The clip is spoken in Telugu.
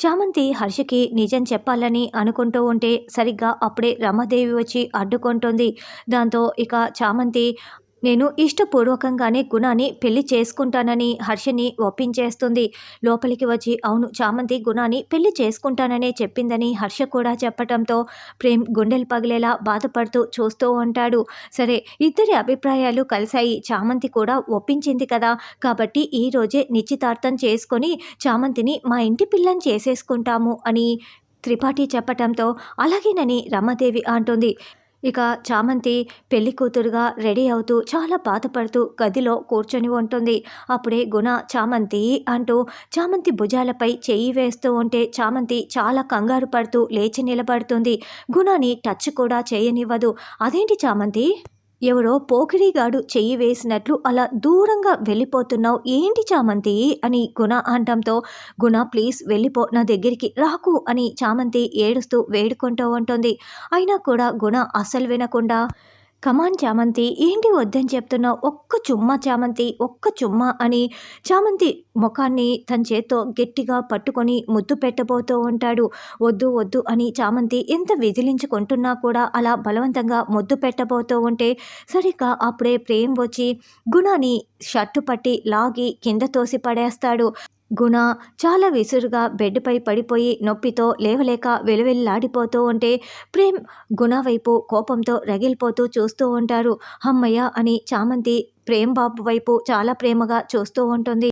చామంతి హర్షకి నిజం చెప్పాలని అనుకుంటూ ఉంటే సరిగ్గా అప్పుడే రమాదేవి వచ్చి అడ్డుకుంటుంది. దాంతో ఇక చామంతి నేను ఇష్టపూర్వకంగానే గుణాన్ని పెళ్ళి చేసుకుంటానని హర్షని ఒప్పించేస్తుంది. లోపలికి వచ్చి అవును చామంతి గుణాన్ని పెళ్ళి చేసుకుంటాననే చెప్పిందని హర్ష కూడా చెప్పటంతో ప్రేమ్ గుండెలు పగిలేలా బాధపడుతూ చూస్తూ ఉంటాడు. సరే ఇద్దరి అభిప్రాయాలు కలిశాయి. చామంతి కూడా ఒప్పించింది కదా. కాబట్టి ఈరోజే నిశ్చితార్థం చేసుకొని చామంతిని మా ఇంటి పిల్లని చేసేసుకుంటాము అని త్రిపాఠి చెప్పటంతో అలాగేనని రమాదేవి అంటుంది. ఇక చామంతి పెళ్ళి కూతురుగా రెడీ అవుతూ చాలా బాధపడుతూ గదిలో కూర్చొని ఉంటుంది. అప్పుడే గుణ చామంతి అంటూ చామంతి భుజాలపై చెయ్యి వేస్తూ ఉంటే చామంతి చాలా కంగారు పడుతూ లేచి నిలబడుతుంది. గుణాని టచ్ కూడా చేయనివ్వదు. అదేంటి చామంతి? ఎవరో పోకిరిగాడు చెయ్యి వేసినట్లు అలా దూరంగా వెళ్ళిపోతున్నావు. ఏంటి చామంతి? అని గుణ అనడంతో గుణ ప్లీజ్ వెళ్ళిపో నా దగ్గరికి రాకు అని చామంతి ఏడుస్తూ వేడుకుంటూ ఉంటుంది. అయినా కూడా గుణ అస్సలు వినకుండా కమాన్ చామంతి ఏంటి వద్దని చెప్తున్నావు? ఒక్క చుమ్మా చామంతి ఒక్క చుమ్మా అని చామంతి ముఖాన్ని తన చేత్తో గట్టిగా పట్టుకొని ముద్దు పెట్టబోతూ ఉంటాడు. వద్దు వద్దు అని చామంతి ఎంత విదిలించుకుంటున్నా కూడా అలా బలవంతంగా ముద్దు పెట్టబోతూ ఉంటే సరిగ్గా అప్పుడే ప్రేమ్ వచ్చి గుణాన్ని షర్టు పట్టి లాగి కింద తోసి పడేస్తాడు గుణ చాలా విసురుగా బెడ్పై పడిపోయి నొప్పితో లేవలేక వెలువెల్లాడిపోతూ ఉంటే ప్రేమ్ గుణ వైపు కోపంతో రగిలిపోతూ చూస్తూ ఉంటారు. అమ్మయ్య అని చామంతి ప్రేమ్ బాబు వైపు చాలా ప్రేమగా చూస్తూ ఉంటుంది.